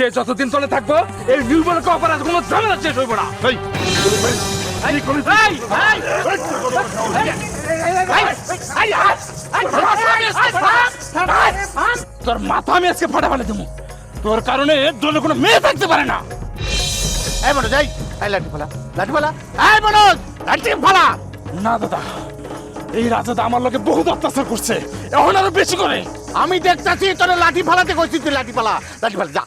সে যতদিন চলে থাকব এই নির্মল অপরাধ কোনো ঝামেলা শেষ হইব না তোর মাথা আমি আজকে ফাটা ফেলে দেবো তোর কারণে দলে কোনো মেয়ে থাকতে পারে না এই মনোজ এই এই লাঠি ফেলা লাঠি ফেলা এই মনোজ লাঠি ফেলা না দাদা এই রাজাদা আমার লোকে বহুত অত্যাচার করছে। এখন আরও বেশি করে। আমি দেখতাছি, তোর লাঠি ফালাতে কইছি, তুই লাঠি ফালা লাঠি ফালা, যা।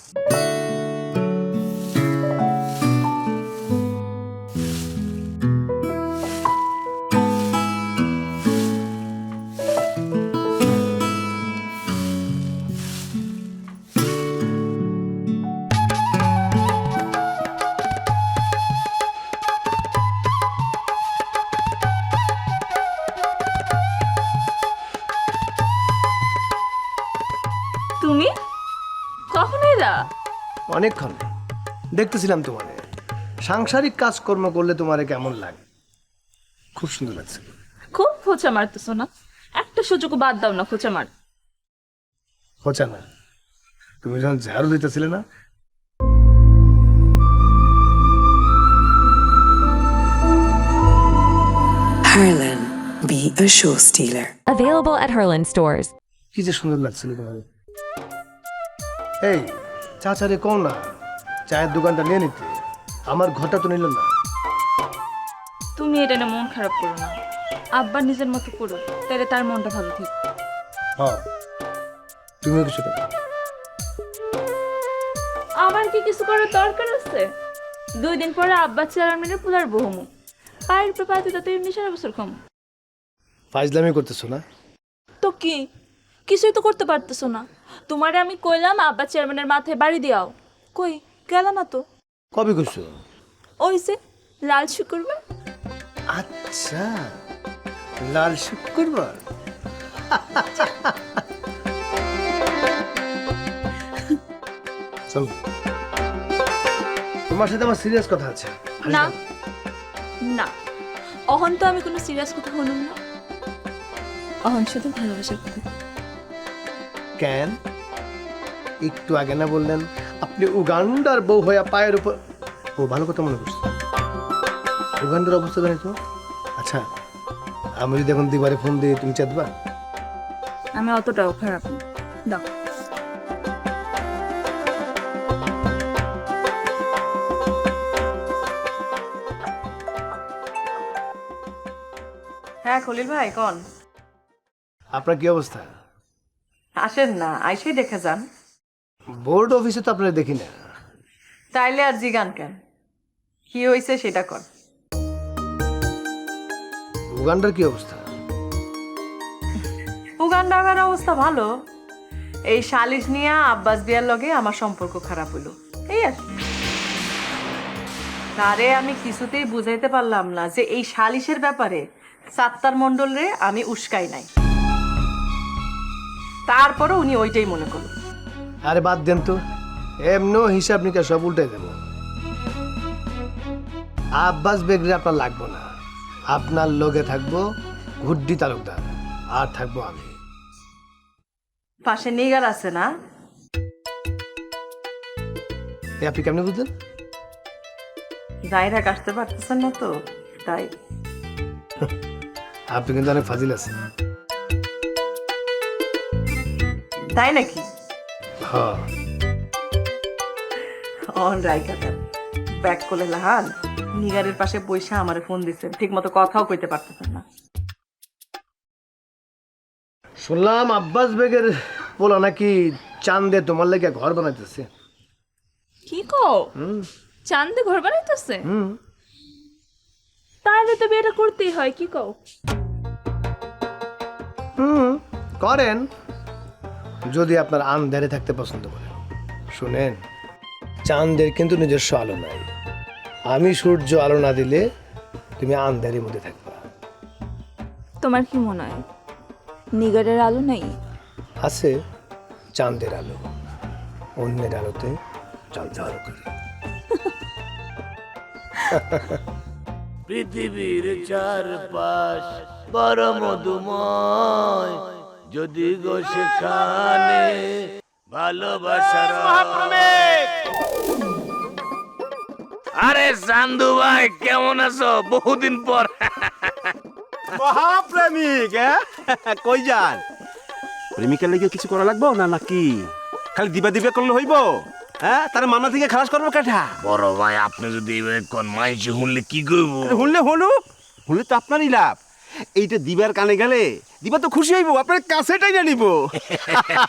অনেকক্ষণ। দেখতেছিলাম তোমারে। সাংসারিক কাজকর্ম করলে তোমারে কেমন লাগে? খুব সুন্দর লাগছে। খুব খোঁচা মারতেছো না? একটা সুযোগ বাদ দাও না খোঁচা মার। খোঁচা না। তুমি যখন ঝাড়ু দিতেছিলে না? Harlan, be a show stealer. Available at Herland stores. কি যে সুন্দর লাগছিল তোমার। এই চাচারে কও না চায়ের দোকানটা নিয়ে নিতে। আমার ঘরটা তো নিল না। তুমি এটা না মন খারাপ করো না। আব্বা নিজের মতো করো তাহলে তার মনটা ভালো ঠিক হ্যাঁ তুমিও কিছু করো। আমার কি কিছু করার দরকার আছে? দুই দিন পরে আব্বা চেয়ারম্যানের পুলার বহুমু পায়ের উপরে পাতে তাতে এমনি সারা বছর কম। ফাইজলামি করতেছো না? তো কি? কিছুই তো করতে পারতেছো না। তোমারে আমি কইলাম আব্বা চেয়ারম্যানের মাথায় বাড়ি দিয়াও। কই গেল না তো? কবে করছ ওই যে লাল শুকুরবার। আচ্ছা লাল শুক্রবার। চল। তোমার সাথে আমার সিরিয়াস কথা আছে। না। না। অহন তো আমি কোনো সিরিয়াস কথা শুনুম না। অহন শুধু ভালোবাসার কথা। কেন? একটু আগে না বললেন আপনি উগান্ডার বউ হয়ে পায়ের উপর ও ভালো কথা মনে করছে। উগান্ডার অবস্থা জানি তো? আচ্ছা আমি যদি এখন দিবারে ফোন দিই তুমি চাঁদবা? আমি অতটাও খারাপ না। দাও। হ্যাঁ খলিল ভাই কন? আপনার কি অবস্থা? আসেন না আইসেই দেখে যান। বোর্ড অফিসে তো আপনারা দেখি না। তাইলে আর জিগান কেন? কি হয়েছে সেটা কর। উগান্ডার কি অবস্থা? উগান্ডাগার অবস্থা ভালো। এই সালিশ নিয়ে আব্বাস বিয়ার লগে আমার সম্পর্ক খারাপ হইল। এই আর। তারে আমি কিছুতেই বুঝাইতে পারলাম না যে এই সালিশের ব্যাপারে সাত্তার মণ্ডল রে আমি উস্কাই নাই। তারপরও উনি ওইটাই মনে করল আরে বাদ দেন তো। এমনো হিসাব নিকাশ সব উল্টে দেব। আব্বাস বেগরে আপনার লাগবো না। আপনার লগে থাকব ঘুড্ডি তালুকদার আর থাকব আমি। পাশে নিগার আছে না? এ আপনি কেমনে বুঝলেন? জায়রাক আসতে পারতেছেন না তো তাই। আপনি কিন্তু অনেক ফাজিল আছেন। তাই নাকি? হ্যাঁ। অন ব্যাক করে লাহান নিগারের পাশে বৈশা আমারে ফোন দিছেন ঠিক মতো কথাও কইতে পারতেছেন না। শুনলাম আব্বাস বেগের পোলা নাকি চান্দে তোমার লেগে ঘর বানাইতেছে। কি কও? চান্দে ঘর বানাইতেছে? হুম। তাহলে তো বিয়েটা করতেই হয় কি কও? হুম করেন। যদি আপনার আন্ধারে থাকতে পছন্দ করেন। শুনেন চাঁদের কিন্তু নিজস্ব আলো নাই। আমি সূর্য আলো না দিলে তুমি আন্ধারের মধ্যে থাকবা তোমার কি মনে হয় নিগারের আলো নাই? আছে চাঁদের আলো। অন্যের আলোতে জলজল করে। পৃথিবীর চারপাশ বড় মধুময় যদি গো সেখানে ভালোবাসার আরে চান্দু ভাই কেমন আছো? বহুদিন পর। মহাপ্রেমিক কই যান? প্রেমিকের লেগে কিছু করা লাগবো না নাকি? খালি দিবা দিবা করলে হইব? হ্যাঁ তার মামলা থেকে খালাস করব কেঠা? বড় ভাই আপনি যদি কোন মাইসে শুনলে কি করব শুনলে হলো শুনলে তো আপনারই লাভ। এইটা দিবার কানে গেলে দিবা তো খুশি হইব আপনার কাছেটাই না নিব।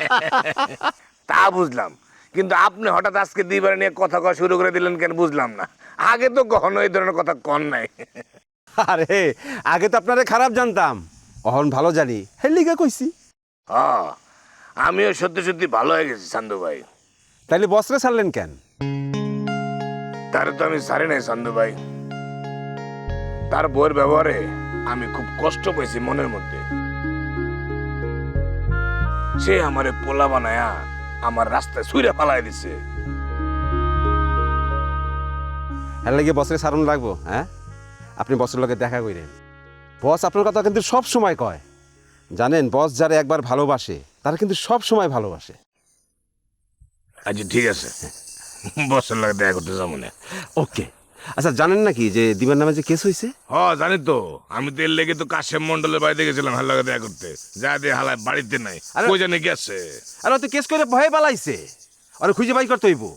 তা বুঝলাম কিন্তু আপনি হঠাৎ আজকে দিবার নিয়ে কথা কওয়া শুরু করে দিলেন কেন বুঝলাম না। আগে তো কখনো এই ধরনের কথা কন নাই। আরে আগে তো আপনারে খারাপ জানতাম অহন ভালো জানি হেলিগা কইছি। হ আমিও সত্যি সত্যি ভালো হয়ে গেছি চান্দু ভাই। তাইলে বসরে ছাড়লেন কেন? তার তো আমি সারি নাই চান্দু ভাই। তার বইয়ের ব্যবহারে আমি খুব কষ্ট পেয়েছি মনের মধ্যে। সে আমারে পোলা বানায়া আমার রাস্তায় সুইরে ফালাই দিছে। এর লাগে বসরে সারণ লাগবো হ্যাঁ? আপনি বসের লগে দেখা করেন বস আপনার কথা কিন্তু সব সময় কয়। জানেন বস যারা একবার ভালোবাসে তারা কিন্তু সব সময় ভালোবাসে। আচ্ছা ঠিক আছে। বসের লাগে দেখা করতে যাব না। ওকে। আচ্ছা জানেন নাকি যে দিবার নামে যে কেস হয়েছে হ জানি তো। আমি তো এর লেগে তো কাশেম মন্ডলের বাড়িতে গেছিলাম হাল্লা দেখা করতে। যা দিয়ে হালায় বাড়িতে নাই। আরে- কই জানি গেছে। আর তো কেস করে ভয়ে পালাইছে। আর খুঁজে বাই করতে হইব।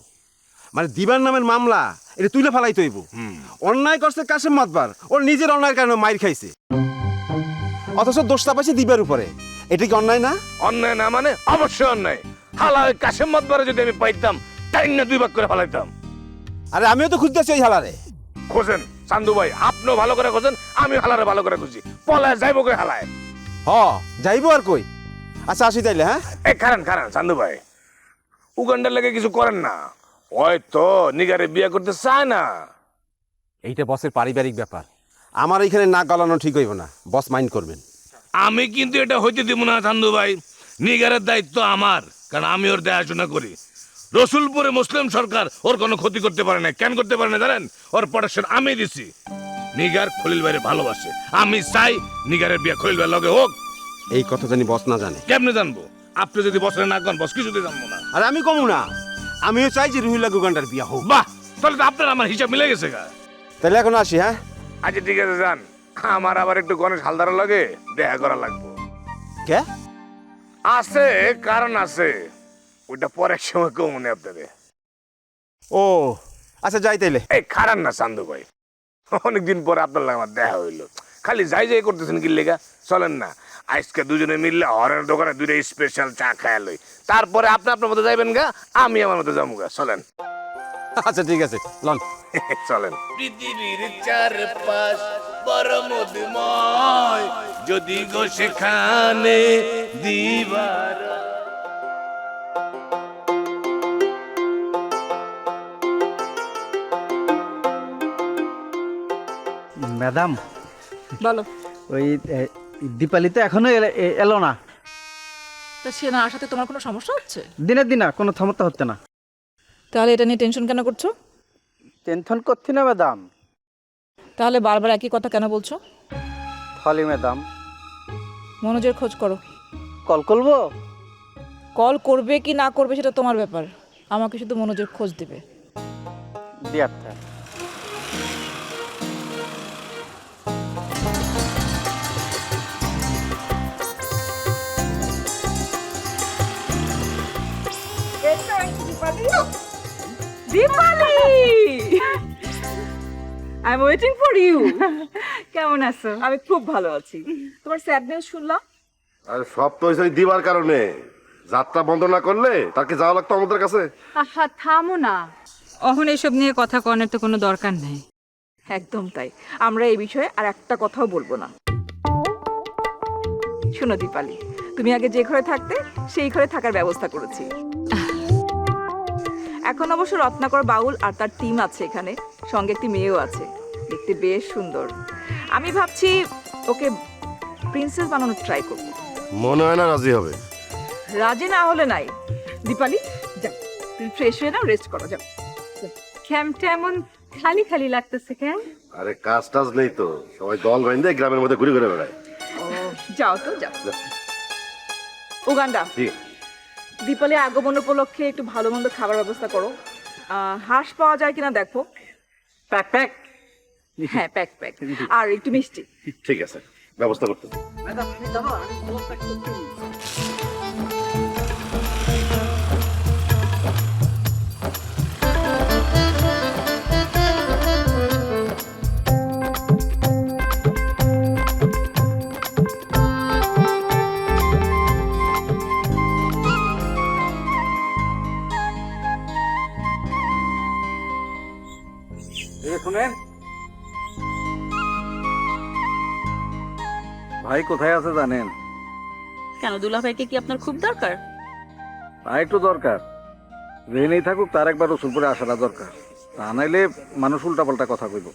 মানে দিবার নামের মামলা এটা তুলে ফেলাইতে হইব। অন্যায় করছে কাশেম মাতবার। ওর নিজের অন্যায়ের কারণে মাইর খাইছে। অথচ দোষটা পাইছে দিবার উপরে। এটা কি অন্যায় না? অন্যায় না মানে অবশ্যই অন্যায়। হালায় কাশেম মতবারে যদি আমি পাইতাম টাইম না দুই ভাগ করে ফেলাইতাম। আরে আমিও তো খুঁজতেছি ওই হালারে। খোঁজেন চান্দু ভাই আপনিও ভালো করে খোঁজেন আমি হালারে ভালো করে খুঁজি। পলায় যাইব কই হালায়? হ যাইবো আর কই? আচ্ছা আসি তাইলে হ্যাঁ? এই খারান খারান চান্দু ভাই। উগান্ডার লেগে কিছু করেন না। ওই তো নিগারে বিয়ে করতে চায় না। এইটা বসের পারিবারিক ব্যাপার। আমার এইখানে না গলানো ঠিক হইব না। বস মাইন্ড করবেন। আমি কিন্তু এটা হইতে দিব না চান্দু ভাই। নিগারের দায়িত্ব আমার কারণ আমি ওর দেখাশোনা করি। রসুলপুরে মুসলিম সরকার ওর কোনো ক্ষতি করতে পারে না। কেন করতে পারে না জানেন? ওর প্রোটেকশন আমি দিছি। নিগার খলিল ভাইয়ের ভালোবাসে। আমি চাই নিগারের বিয়ে খলিল ভাইয়ের লগে হোক। এই কথা জানি বস না জানে। কেমনে জানব? আপনি যদি বসরে না করেন বস কিছুতে জানব না। আর আমি কমু না। আমিও চাই যে রুহিলা গুগান্ডার বিয়া হোক। বাহ! তাহলে তো আপনার আমার হিসাব মিলে গেছে গা। তাহলে এখন আসি হ্যাঁ? আচ্ছা ঠিক আছে যান। আমার আবার একটু গণেশ হালদারের লগে দেখা করা লাগবো। কে? আছে কারণ আছে। ওইটা পরের সময় কেউ মনে আপনাদের ও আচ্ছা যাই তাইলে। এই খারাপ না চান্দু ভাই। অনেকদিন পরে আপনার লাগে আমার দেখা হইল। খালি যাই যাই করতেছেন কি লেগা? চলেন না। আজকে দুজনে মিললে হরের দোকানে দুইটা স্পেশাল চা খায় লই। তারপরে আপনি আপনার মতো যাইবেন গা আমি আমার মতো যাব গা। চলেন। আচ্ছা ঠিক আছে। লন। চলেন। পৃথিবীর চারপাশ বড় মধুময়। যদি গো সেখানে দিবার ম্যাডাম বলো। ওই দীপালি তো এখনও এলো না। তা সে না আসাতে তোমার কোনো সমস্যা হচ্ছে? দিনের দিন না কোনো ক্ষমতা হচ্ছে না। তাহলে এটা নিয়ে টেনশন কেন করছ? টেনশন করছি না ম্যাডাম। তাহলে বারবার একই কথা কেন বলছো? ফলি ম্যাডাম। মনোজের খোঁজ করো। কল করব? কল করবে কি না করবে সেটা তোমার ব্যাপার। আমাকে শুধু মনোজের খোঁজ দেবে। দি Dipali! I'm waiting for you কেমন আছো? আমি খুব ভালো আছি। তোমার স্যাড নিউজ শুনলাম? আর সব তো ওই দিবার কারণে। যাত্রা বন্ধ না করলে তাকে যাওয়া লাগতো আমাদের কাছে। আহা থামো না। অহন এসব নিয়ে কথা কনের তো কোনো দরকার নেই। একদম তাই। আমরা এই বিষয়ে আর একটা কথাও বলব না। শোনো দীপালি তুমি আগে যে ঘরে থাকতে সেই ঘরে থাকার ব্যবস্থা করেছি। এখন অবশ্য রত্নাকর বাউল আর তার টিম আছে এখানে। সঙ্গে একটি মেয়েও আছে। দেখতে বেশ সুন্দর। আমি ভাবছি ওকে প্রিন্সেস বানানোর ট্রাই করব। মনে হয় না রাজি হবে। রাজি না হলে নাই। দীপালি যাও। তুমি ফ্রেশ হয়ে নাও রেস্ট করো যাও। ক্যাম্পটা এমন খালি খালি লাগতেছে কেন? আরে কাজ টাজ নেই তো। সবাই দল বাইন্দে গ্রামের মধ্যে ঘুরে ঘুরে বেড়ায়। যাও তো যাও। উগান্ডা। ঠিক দীপালি আগমন উপলক্ষে একটু ভালো মন্দ খাবার ব্যবস্থা করো। আহ, হাঁস পাওয়া যায় কিনা দেখো। Pack pack. হ্যাঁ প্যাক প্যাক। আর একটু মিষ্টি। ঠিক আছে ব্যবস্থা করতে। ভাই কোথায় আছে জানেন? কেন দুলাভাইকে কি আপনার খুব দরকার? ভাই একটু দরকার। রেনেই থাকুক তার একবার রসুলপুরে আসাটা দরকার। তা নাইলে মানুষ উল্টাপাল্টা কথা কইব।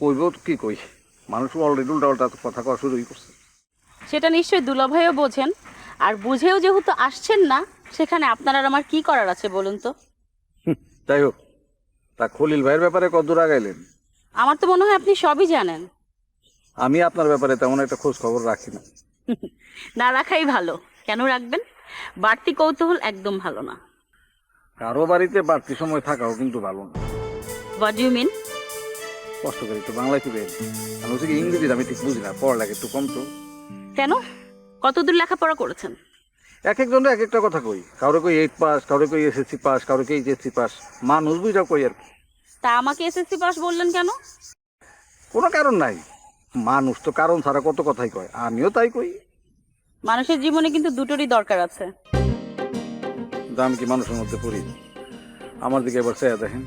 কইব তো কি কই? মানুষ অলরেডি উল্টাপাল্টা কথা কওয়া শুরুই করছে। সেটা নিশ্চয়ই দুলাভাইও বোঝেন। আর বুঝেও যেহেতু আসছেন না সেখানে আপনার আর আমার কি করার আছে বলুন তো? যাই হোক। তা খলিল ভাইয়ের ব্যাপারে কতদূর আগাইলেন? আমার তো মনে হয় আপনি সবই জানেন। আমি আপনার ব্যাপারে তেমন একটা খোঁজ খবর রাখি না। না রাখাই ভালো। কেন রাখবেন? বাড়তি কৌতূহল একদম ভালো না। কারও বাড়িতে বাড়তি সময় থাকাও কিন্তু ভালো না। হোয়াট ইউ মিন কষ্ট করে একটু বাংলায় ফিরে আমি হচ্ছে কি ইংরেজিটা আমি ঠিক বুঝি না পড়ালেখা একটু কম তো। কেন? কতদূর লেখাপড়া করেছেন? এক একজনের এক একটা কথা কই। কারও কই এইট পাস কারও কই এসএসসি পাস কারও কই এইচএসসি পাস মানুষ বুঝা কই আর কি। তা আমাকে এসএসসি পাস বললেন কেন? কোনো কারণ নাই। মানুষ তো কারণ ছাড়া কত কথাই কয়? আমিও তাই কই। মানুষের জীবনে কিন্তু দুটোরই দরকার আছে। দাম কি মানুষের মধ্যে পড়ি? আমার দিকে এবার চেয়ে দেখেন।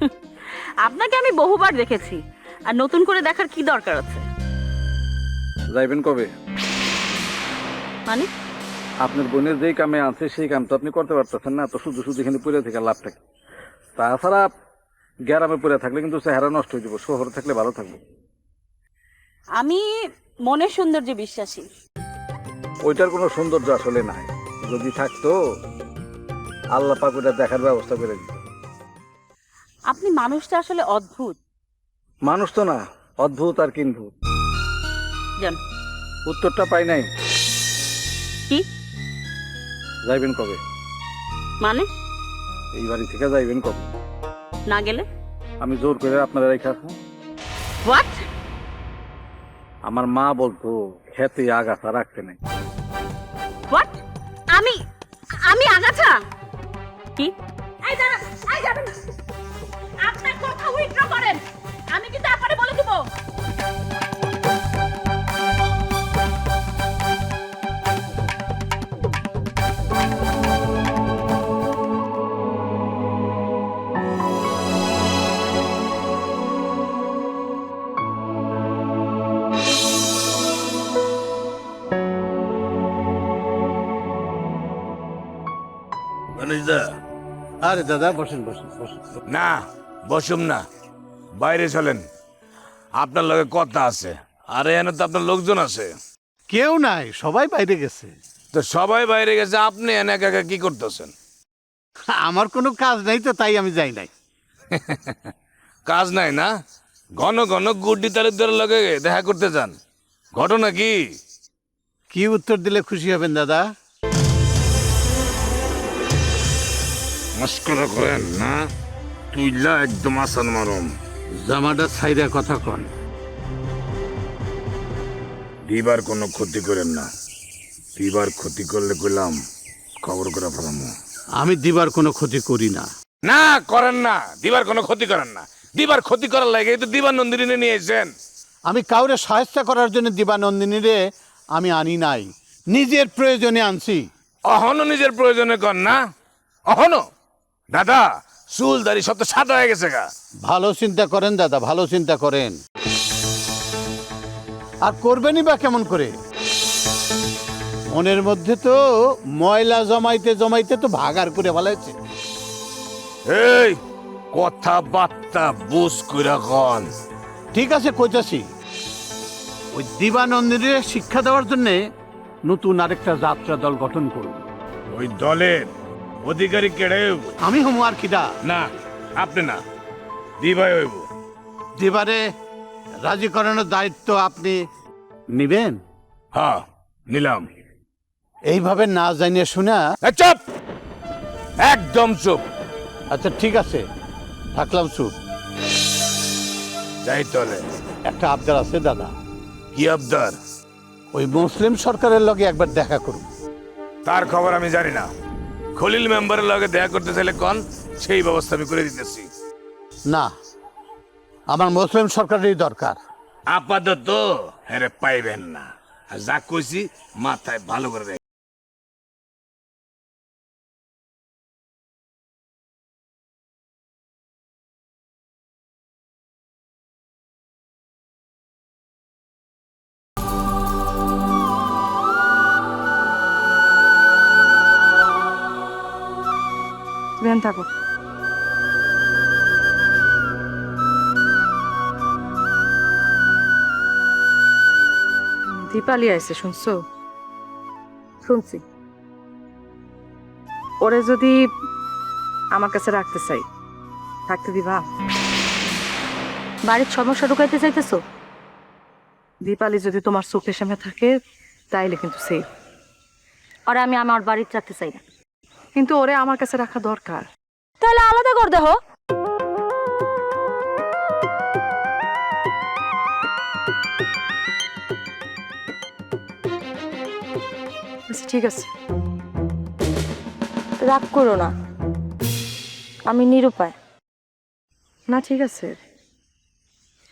আপনাকে আমি বহুবার দেখেছি। আর নতুন করে দেখার কি দরকার আছে? যাইবেন কবে? মানে? আপনার বোনের যেই কামে আছে সেই কাম তো আপনি করতে পারতেছেন না। তো শুধু শুধু এখানে পড়ে থেকে লাভটা কি তাছাড়া গ্যারামে পড়ে থাকলে কিন্তু চেহারা নষ্ট হয়ে যাব শহরে থাকলে ভালো থাকব। আমি মনের সৌন্দর্যে বিশ্বাসী। ওইটার কোনো সৌন্দর্য আসলে নাই। যদি থাকতো আল্লাহ পাক ওটা দেখার ব্যবস্থা করে দিত। আপনি মানুষটা আসলে অদ্ভুত। মানুষ তো না অদ্ভুত আর কিনভূত জান। উত্তরটা পাই নাই। কি? যাইবেন কবে? মানে? এই বাড়ি থেকে যাইবেন কবে? না গেলে? আমি জোর করে আপনারা রেখে আসব। হোয়াট? আমার মা বলতো খেতে আগাছা রাখতে নেই। হোয়াট আমি আমি আগাছা? কি? এই দাঁড়ান এই যাবেন আপনার কথা উইথড্র করেন। আমি কিন্তু আপনারে বলে দেব। আরে দাদা বসেন বসেন বসেন। না বসুম না। বাইরে চলেন। আপনার লগে কথা আছে। আরে এখানে তো আপনার লোকজন আছে। কেউ নাই সবাই বাইরে গেছে। তো সবাই বাইরে গেছে আপনি এনে একা একা কি করতেছেন? আমার কোনো কাজ নাই তো তাই আমি যাই নাই। কাজ নাই না? ঘন ঘন গুড্ডি তালুকদারের লগে দেখা করতে যান। ঘটনা কি? কি উত্তর দিলে খুশি হবেন দাদা? মস্করা করেন না? তুইলা একদম আসান মারম। জামাটা ছাইরা কথা কন। দিবার কোনো ক্ষতি করেন না। দিবার ক্ষতি করলে কইলাম খবর করে ফেলামো। আমি দিবার কোনো ক্ষতি করি না। না করেন না। দিবার কোনো ক্ষতি করেন না। দিবার ক্ষতি করার লাগে এই তো দিবার নন্দিনী নিয়ে এসেছেন। আমি কাউরে সহায়তা করার জন্য দিবানন্দিনী রে আমি আনি নাই। নিজের প্রয়োজনে আনছি। অহনো নিজের প্রয়োজনে কর না। অহনো? দাদা চুল দাড়ি সব তো সাদা হয়ে গেছে গা। ভালো চিন্তা করেন দাদা ভালো চিন্তা করেন। আর করবেনই বা কেমন করে? মনের মধ্যে তো ময়লা জমাইতে জমাইতে তো ভাগার করে ফেলাইছে। এই কথাবার্তা বুঝ কইরা কন। ঠিক আছে কইতাছি। ওই দিবানন্দিনীর শিক্ষা দেওয়ার জন্যে নতুন আরেকটা যাত্রা দল গঠন করুন ওই দলের অধিকারী কেড়ে হইব? আমি হমু আর খিদা না আপনি না। দিবাই হইব। দিবারে রাজি করানোর দায়িত্ব আপনি নিবেন? হ্যাঁ নিলাম। এইভাবে না জানিয়ে শোনা চুপ! একদম চুপ। আচ্ছা ঠিক আছে। থাকলাম চুপ। যাই তলে একটা আবদার আছে দাদা। কি আবদার? ওই মুসলিম সরকারের লগে একবার দেখা করুন। তার খবর আমি জানি না। খলিল মেম্বারের লগে দেখা করতে চাইলে কন? সেই ব্যবস্থা আমি করে দিতেছি। না আমার মুসলিম সরকারেরই দরকার। আপাতত হেরে পাইবেন না। আর যা কইছি মাথায় ভালো করে ভ্যান থাকো দীপালি আইছে, শুনছো? শুনছি। ওরে যদি আমার কাছে রাখতে চাই থাকতে দিবা? বাড়ির সমস্যা ঢুকাইতে চাইতেছো? দীপালি যদি তোমার চোখের সামনে থাকে, তাইলে কিন্তু সেফ আর আমি আমার বাড়িতে রাখতে চাই না। কিন্তু ওরে আমার কাছে রাখা দরকার। তাহলে আলাদা কর দেহ। আচ্ছা ঠিক আছে। রাগ করো না। আমি নিরুপায়। না ঠিক আছে।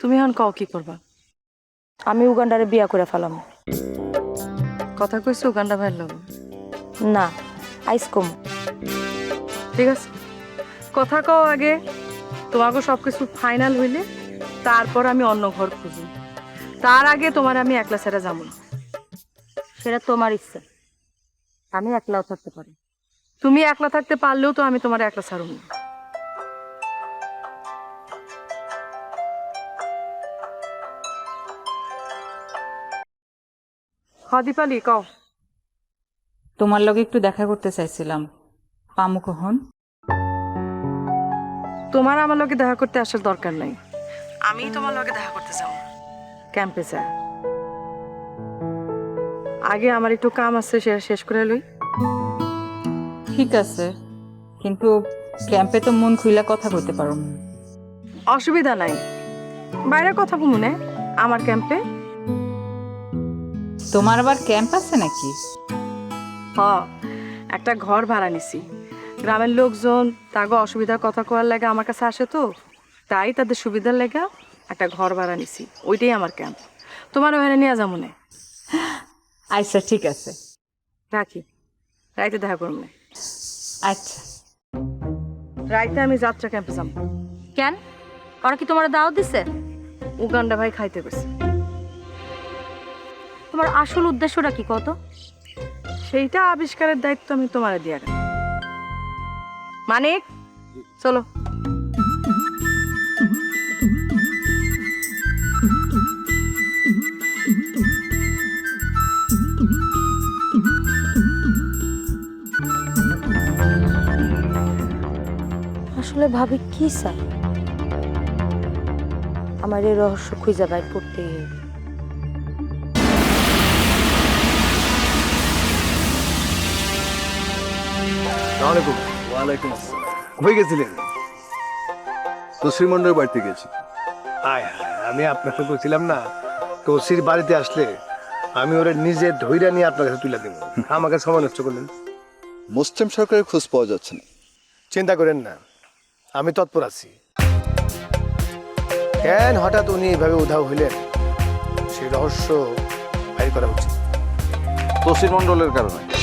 তুমি এখন কও কি করবা? আমি উগান্ডারে বিয়া করে ফেলাম। কথা কইছো উগান্ডা ভাইয়ের লগে? না। আইস ঠিক আছে। কথা কও আগে, তোমাকে সব কিছু ফাইনাল হইলে তারপর আমি অন্য ঘর খুঁজি। তার আগে তোমার আমি একলা ছেড়ে যাব না। সেটা তোমার ইচ্ছা। আমি একলাও থাকতে পারি। তুমি একলা থাকতে পারলেও তো আমি তোমার একলা ছাড়ব না। হ, দীপালি, কও। তোমার লগে একটু দেখা করতে চাইছিলাম। পামু কখন তোমার আমার লগে দেখা করতে আসার দরকার নাই। আমি তোমার লগে দেখা করতে যাব। ক্যাম্পে যা। আগে আমার একটু কাম আছে সেটা শেষ করে লই। ঠিক আছে কিন্তু ক্যাম্পে তো মন খুইলা কথা কইতে পারো অসুবিধা নাই। বাইরে কথা বলুন আমার ক্যাম্পে। তোমার আবার ক্যাম্প আছে নাকি? হ একটা ঘর ভাড়া নিছি। গ্রামের লোকজন তাগো অসুবিধার কথা কোয়ার লাগে আমার কাছে আসে তো তাই তাদের সুবিধার লেগে একটা ঘর ভাড়া নিছি। ওইটাই আমার ক্যাম্প তোমার ওখানে নিয়ে যাব না। আচ্ছা ঠিক আছে। রাখি। রাইতে দেখা করুন আচ্ছা। রাইতে আমি যাত্রা ক্যাম্পে যাব কেন? ওরা কি তোমার দাওয়াত দিছে? উগান্ডা ভাই খাইতে গেছে। তোমার আসল উদ্দেশ্যটা কি কত সেইটা আবিষ্কারের দায়িত্ব আমি তোমার দিয়া গেলাম মানিক চলো। আসলে ভাবি কি চাই? আমার এই রহস্য খুঁজে বাইর করতেই হবে আসসালামাইকুম ওয়ালাইকুম আসসালাম। কই গেছিলেন? তো বাড়িতে গেছি। আয় হায়, আমি আপনাকে বলছিলাম না তোসির বাড়িতে আসলে আমি ওরা নিজে ধৈর্য নিয়ে আপনার কাছে তুলে দেব। আমাকে সময় নষ্ট করলেন। মুসলিম সরকারের খোঁজ পাওয়া যাচ্ছে না। চিন্তা করেন না আমি তৎপর আছি। কেন হঠাৎ উনি এইভাবে উধাও হইলেন? সেই রহস্য বাইর করা উচিত। তসির মণ্ডলের কারণে।